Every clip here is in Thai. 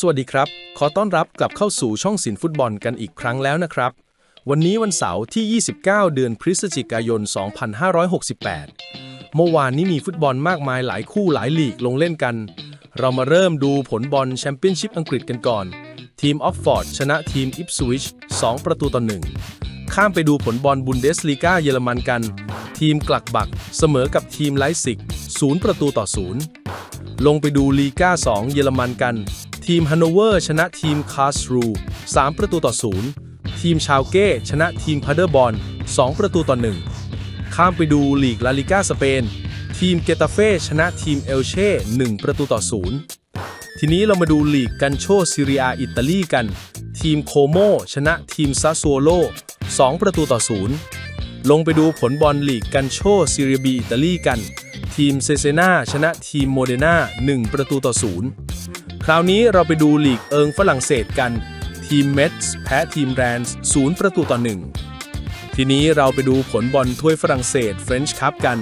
สวัสดีครับ ขอต้อนรับกลับเข้าสู่ช่องสินฟุตบอลกันอีกครั้งแล้วนะครับ วันนี้วันเสาร์ที่ 29 เดือนพฤศจิกายน 2568 เมื่อวานนี้มีฟุตบอลมากมายหลายคู่หลายลีกลงเล่นกัน เรามาเริ่มดูผลบอลแชมเปี้ยนชิพอังกฤษกันก่อน ทีมออฟฟอร์ดชนะทีมอิปสวิช 2 ประตูต่อ 1 ข้ามไปดูผลบอลบุนเดสลีกาเยอรมันกัน ทีมกลักบักเสมอกับทีมไลซิก 0 ประตูต่อ 0 ลงไปดูลีกา2 เยอรมันกัน ทีมฮันโนเวอร์ชนะทีมคาสรู3ประตูต่อ 0 ทีมชาวเก้ชนะทีมพาเดอร์บอล2ประตูต่อ 1 ข้ามไปดูลีกลาลิกาสเปน ทีมเกตาเฟ่ชนะทีมเอลเช่1ประตูต่อ 0 ทีนี้เรามาดูลีกกันโชซีเรียอิตาลีกัน ทีมโคโมชนะทีมซาสโซโล2ประตูต่อ 0 ลงไปดูผลบอลลีกกันโชซีเรียบีอิตาลีกัน ทีมเซเซนาชนะทีมโมเดนา1ประตูต่อ 0 คราวนี้เราไปดูลีกเอิงฝรั่งเศสกัน ทีมเมทส์แพ้ทีมแรนส์0ประตูต่อ1ทีนี้เราไปดูผลบอลถ้วยฝรั่งเศสเฟรนช์คัพกัน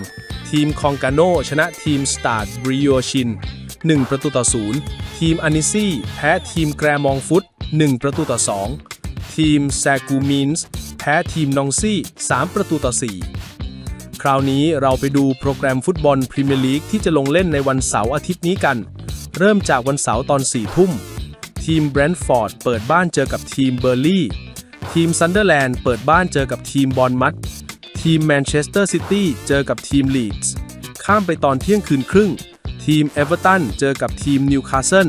ทีมคองกาโนชนะทีมสตาร์ดบริโอชิน1 ประตูต่อ 0 ทีมอานิซี่ แพ้ทีมแกรมองฟุต 1 ประตูต่อ 2 ทีมแซกูมินส์แพ้ทีมนองซี่ 3 ประตูต่อ 4 คราวนี้เราไปดูโปรแกรมฟุตบอลพรีเมียร์ลีกที่จะลงเล่นในวันเสาร์อาทิตย์นี้กัน เริ่มจากวันเสาร์ตอน4ทุ่ม ทีมแบรนท์ฟอร์ดเปิดบ้านเจอกับทีมเบอร์ลี่ ทีมซันเดอร์แลนด์เปิดบ้านเจอกับทีมบอลมัด ทีมแมนเชสเตอร์ซิตี้เจอกับทีมลีดส์ ข้ามไปตอนเที่ยงคืนครึ่ง ทีมเอเวอร์ตันเจอกับทีมนิวคาสเซิล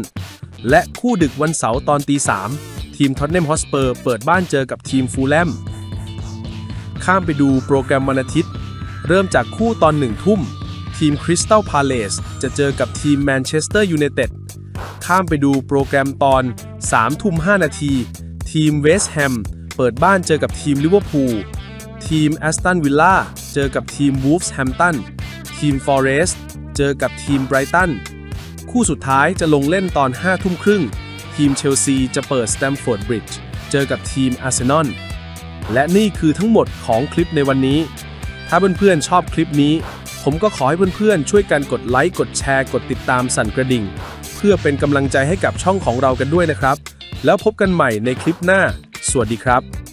และคู่ดึกวันเสาร์ตอนตีสามทีมท็อตเนมฮอสเปอร์เปิดบ้านเจอกับทีมฟูลแลม ข้ามไปดูโปรแกรมวันอาทิตย์ เริ่มจากคู่ตอนหนึ่งทุ่ม ทีมคริสตัลพาเลสจะเจอกับทีมแมนเชสเตอร์ยูไนเต็ดข้ามไปดูโปรแกรมตอน 3 ทุ่ม 5 นาที ทีมเวสต์แฮมเปิดบ้านเจอกับทีมลิเวอร์พูล ทีมแอสตันวิลล่าเจอกับทีมวูฟส์แฮมตัน ทีมฟอเรสต์เจอกับทีมไบรตัน คู่สุดท้ายจะลงเล่นตอน 5 ทุ่มครึ่ง ทีมเชลซีจะเปิดสแตมฟอร์ดบริดจ์เจอกับทีมอาร์เซนอล และนี่คือทั้งหมดของคลิปในวันนี้ ถ้าเพื่อนๆชอบคลิปนี้ ผมก็ขอให้เพื่อนๆ ช่วยกันกดไลค์กดแชร์กดติดตามสั่นกระดิ่ง เพื่อเป็นกำลังใจให้กับช่องของเรากันด้วยนะครับ แล้วพบกันใหม่ในคลิปหน้า สวัสดีครับ